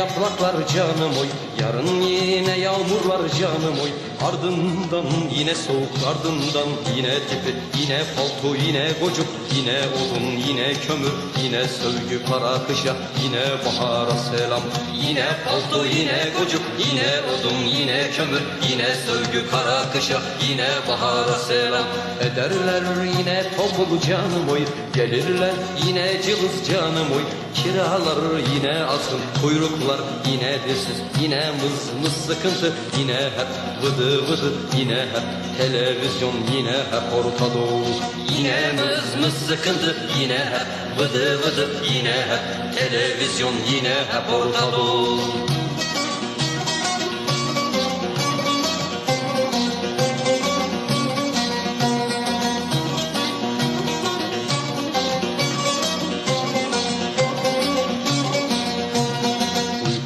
yapraklar canım oy Yarın yine yağmur var canım oy. Ardından yine soğuk ardından yine tipi Yine palto yine gocuk yine odun yine kömür Yine sövgü kara kışa yine bahara selam. Yine palto yine gocuk yine odun yine kömür Yine sövgü kara kışa yine bahara selam. Ederler yine toplu canım oy Gelirler yine cılız canım oy Kiralar yine asıl kuyruklar yine dirsiz. Yine mız mız sıkıntı yine hep vıdı vıdı. Yine hep televizyon yine hep Orta Doğu. Yine mız mız sıkıntı yine hep vıdı vıdı. Yine hep televizyon yine hep Orta Doğu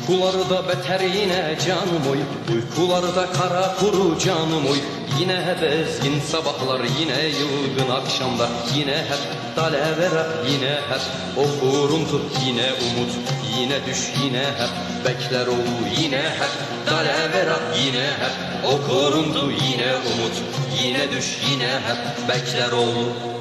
Uykularda beter yine canım oy. Uykularda kara kuru canım oy. Yine bezgin sabahlar yine yılgın akşamlar. Yine hep dalavera yine hep o kuruntu Yine umut. Yine düş yine hep bekler ol. Yine hep dalavera yine hep o kuruntu Yine umut. Yine düş yine hep bekler ol